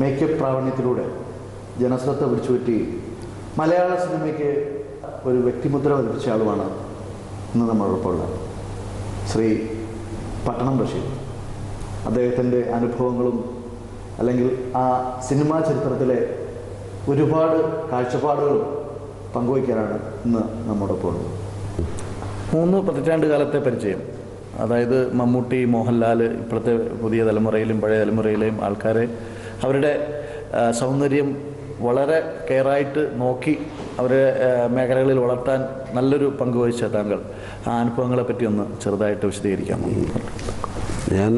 Makeup പ്രാവണ്യത്തിലൂടെ ജനശ്രദ്ധ പിടിച്ചുപറ്റി മലയാള സിനിമയ്ക്ക് ഒരു വ്യക്തിമുദ്ര പതിപ്പിച്ച ആളുമാണ് ഇന്ന് നമ്മളോടൊപ്പമുള്ള ശ്രീ പട്ടണം ബഷീർ. അദ്ദേഹത്തിന്റെ അനുഭവങ്ങളും അല്ലെങ്കിൽ ആ സിനിമാ ചരിത്രത്തിലെ ഒരുപാട് കാഴ്ചപ്പാടുകളും പങ്കുവയ്ക്കാനാണ് ഇന്ന് നമ്മോടൊപ്പം ഉള്ളത് മൂന്ന് പതിറ്റാണ്ട് കാലത്തെ പരിചയം. അതായത് മമ്മൂട്ടി മോഹൻലാൽ ഇപ്പോഴത്തെ പുതിയ തലമുറയിലും പഴയ തലമുറയിലെയും ആൾക്കാരെ അവരുടെ സൗന്ദര്യം വളരെ കെയറായിട്ട് നോക്കി അവരെ മേഖലകളിൽ വളർത്താൻ നല്ലൊരു പങ്കുവഹിച്ച താങ്കൾ. ആ അനുഭവങ്ങളെ പറ്റി ഒന്ന് ചെറുതായിട്ട് വിശദീകരിക്കാമോ? ഞാൻ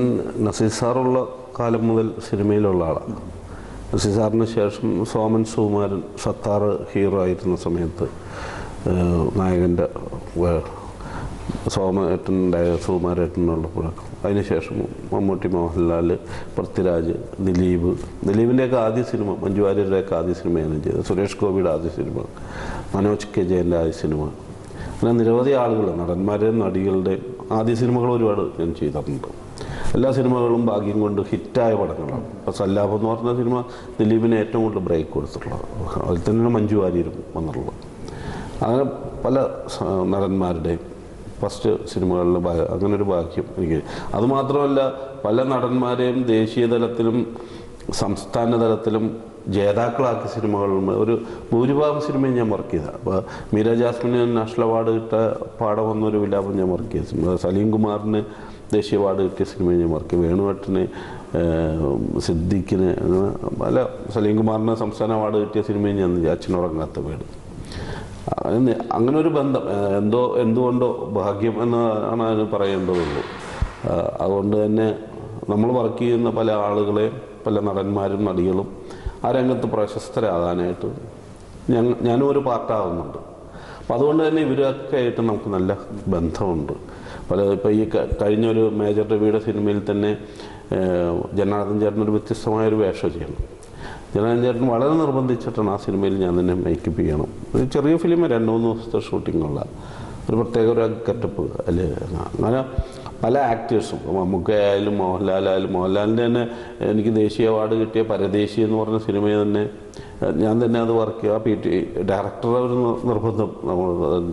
നസീർ സാറുള്ള കാലം മുതൽ സിനിമയിലുള്ള ആളാണ് നസീർ സാറിന് ശേഷം സോമൻ സുകുമാരൻ സത്താറ് ഹീറോ ആയിരുന്ന സമയത്ത് നായകന്റെ വേ- സോമേട്ടനുണ്ടായ സുകുമാരേട്ടനുള്ളപ്പോഴൊക്കെ അതിനുശേഷം മമ്മൂട്ടി മോഹൻലാൽ പൃഥ്വിരാജ് ദിലീപ്. ദിലീപിന്റെയൊക്കെ ആദ്യ സിനിമ മഞ്ജു വാര്യരുടെയൊക്കെ ആദ്യ സിനിമയാണ് ചെയ്തത് സുരേഷ് ഗോപിയുടെ ആദ്യ സിനിമ മനോജ് കെ ജയന്റെ ആദ്യ സിനിമ. അങ്ങനെ നിരവധി ആളുകൾ നടന്മാരുടെയും നടികളുടെയും ആദ്യ സിനിമകൾ ഒരുപാട് ഞാൻ ചെയ്തിട്ടുണ്ട്. എല്ലാ സിനിമകളും ഭാഗ്യം കൊണ്ട് ഹിറ്റായ പടങ്ങളാണ്. ഇപ്പോൾ സല്ലാഭം എന്ന് പറഞ്ഞ സിനിമ ദിലീപിന് ഏറ്റവും കൂടുതൽ ബ്രേക്ക് കൊടുത്തിട്ടുള്ളത്. അതിൽ തന്നെയാണ് മഞ്ജു വാര്യരും വന്നിട്ടുള്ളത്. അങ്ങനെ പല നടന്മാരുടെയും ഫസ്റ്റ് സിനിമകളിൽ അങ്ങനെ ഒരു ഭാഗ്യം എനിക്ക്. അതുമാത്രമല്ല പല നടന്മാരെയും ദേശീയ തലത്തിലും സംസ്ഥാന തലത്തിലും ജേതാക്കളാക്കിയ സിനിമകളും ഒരു ഭൂരിഭാഗം സിനിമയും ഞാൻ വർക്ക് ചെയ്ത. അപ്പോൾ മീര ജാസ്മിന് നാഷണൽ അവാർഡ് കിട്ട പാടം വന്നൊരു വിലാപം ഞാൻ വർക്ക് ചെയ്ത സിനിമ. സലീം കുമാറിന് ദേശീയ അവാർഡ് കിട്ടിയ സിനിമയും ഞാൻ വർക്ക് ചെയ്തു. വേണുവട്ടിന് സിദ്ദിഖിന് പല. സലീം കുമാറിന് സംസ്ഥാന അവാർഡ് കിട്ടിയ സിനിമയും ഞാൻ അച്ഛനുറങ്ങാത്ത വീട് അങ്ങനെ അങ്ങനെ ഒരു ബന്ധം എന്തോ എന്തുകൊണ്ടോ ഭാഗ്യം എന്നാണ് അതിന് പറയേണ്ടതുള്ളൂ. അതുകൊണ്ട് തന്നെ നമ്മൾ വർക്ക് ചെയ്യുന്ന പല ആളുകളെ പല നടന്മാരും നടികളും ആ രംഗത്ത് പ്രശസ്തരാകാനായിട്ട് ഞങ്ങൾ ഞാനും ഒരു പാർട്ടാവുന്നുണ്ട്. അപ്പം അതുകൊണ്ട് തന്നെ ഇവരൊക്കെ ആയിട്ട് നമുക്ക് നല്ല ബന്ധമുണ്ട്. പല ഇപ്പോൾ ഈ കഴിഞ്ഞ ഒരു മേജർ രവിയുടെ സിനിമയിൽ തന്നെ ജനാർദ്ദൻ ചേട്ടൻ ഒരു വ്യത്യസ്തമായൊരു വേഷം ചെയ്യണം. ജനാർദ്ദൻ ചേട്ടൻ വളരെ നിർബന്ധിച്ചിട്ടാണ് ആ സിനിമയിൽ ഞാൻ തന്നെ മേക്കപ്പ് ചെയ്യണം. ഒരു ചെറിയ ഫിലിം രണ്ട് മൂന്ന് ദിവസത്തെ ഷൂട്ടിങ്ങുള്ള ഒരു പ്രത്യേക ഒരു കെട്ടപ്പ് അല്ലേ? അങ്ങനെ പല ആക്ടേഴ്സും മമ്മൂക്ക ആയാലും മോഹൻലാലായാലും മോഹൻലാലിന്റെ തന്നെ എനിക്ക് ദേശീയ അവാർഡ് കിട്ടിയ പരദേശി എന്ന് പറഞ്ഞ സിനിമയെ തന്നെ ഞാൻ തന്നെ അത് വർക്ക് ചെയ്യുക പി ടി ഡയറക്ടറെ ഒരു നിർബന്ധം നമ്മൾ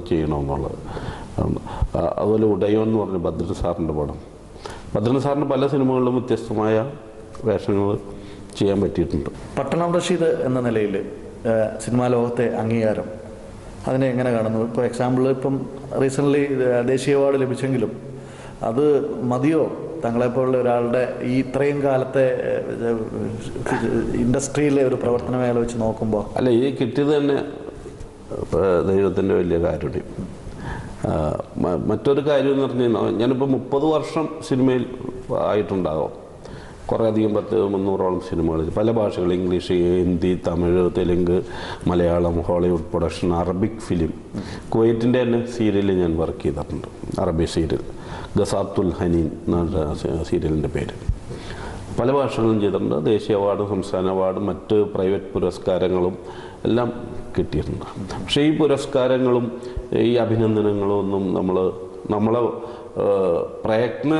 ചെയ്യണമെന്നുള്ളത്. അതുപോലെ ഉടയോ എന്ന് പറഞ്ഞു ഭദ്രൻ സാറിന്റെ പടം. ഭദ്രൻ സാറിന്റെ പല സിനിമകളിലും വ്യത്യസ്തമായ വേഷങ്ങൾ ചെയ്യാൻ പറ്റിയിട്ടുണ്ട്. പട്ടണം റഷീദ് എന്ന നിലയിൽ സിനിമാ ലോകത്തെ അംഗീകാരം അതിനെ എങ്ങനെ കാണുന്നു? ഇപ്പോൾ എക്സാമ്പിൾ ഇപ്പം റീസെന്റ്ലി ദേശീയ അവാർഡ് ലഭിച്ചെങ്കിലും അത് മതിയോ? തങ്ങളെപ്പോലുള്ള ഒരാളുടെ ഈ ഇത്രയും കാലത്തെ ഇൻഡസ്ട്രിയിലെ ഒരു പ്രവർത്തന മേഖല വെച്ച് നോക്കുമ്പോൾ അല്ല ഈ കിട്ടിയത് തന്നെ ദൈവത്തിന്റെ വലിയ കാരുണ്യം. മറ്റൊരു കാര്യം എന്ന് പറഞ്ഞു കഴിഞ്ഞാൽ ഞാനിപ്പോൾ മുപ്പത് വർഷം സിനിമയിൽ ആയിട്ടുണ്ടാകും കുറേ അധികം പത്ത് മുന്നൂറോളം സിനിമകൾ പല ഭാഷകൾ English Hindi Tamil Telugu Malayalam Hollywood production Arabic film. കുവൈറ്റിന്റെ തന്നെ സീരിയൽ ഞാൻ വർക്ക് ചെയ്തിട്ടുണ്ട്. അറബി സീരിയൽ. ഗസാത്തുൽ ഹനീൻ എന്നാണ് സീരിയലിന്റെ പേര്. പല ഭാഷകളും ചെയ്തിട്ടുണ്ട്. ദേശീയ അവാർഡ് സംസ്ഥാന അവാർഡ് മറ്റ് പ്രൈവറ്റ് പുരസ്കാരങ്ങളും എല്ലാം കിട്ടിയിട്ടുണ്ട്. പക്ഷേ ഈ പുരസ്കാരങ്ങളും ഈ അഭിനന്ദനങ്ങളും ഒന്നും നമ്മൾ നമ്മളെ പ്രയത്ന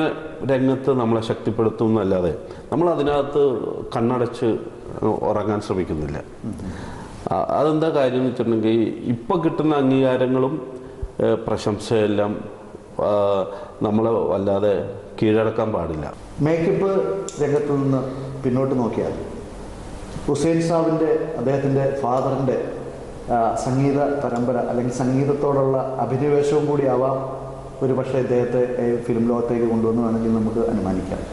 രംഗത്ത് നമ്മളെ ശക്തിപ്പെടുത്തും എന്നല്ലാതെ നമ്മൾ അതിനകത്ത് കണ്ണടച്ച് ഉറങ്ങാൻ ശ്രമിക്കുന്നില്ല. അതെന്താ കാര്യം എന്ന് വെച്ചിട്ടുണ്ടെങ്കിൽ ഇപ്പോൾ കിട്ടുന്ന അംഗീകാരങ്ങളും പ്രശംസയെല്ലാം നമ്മളെ വല്ലാതെ കീഴടക്കാൻ പാടില്ല. മേക്കപ്പ് രംഗത്ത് നിന്ന് പിന്നോട്ട് നോക്കിയാൽ ഹുസൈൻ സാബിന്റെ അദ്ദേഹത്തിന്റെ ഫാദറിന്റെ സംഗീത പരമ്പര അല്ലെങ്കിൽ സംഗീതത്തോടുള്ള അഭിനിവേശവും കൂടി ആവാം ഒരു പക്ഷേ ഇദ്ദേഹത്തെ ഫിലിം ലോകത്തേക്ക് കൊണ്ടുവന്നു വേണമെങ്കിൽ നമുക്ക് അനുമാനിക്കാം.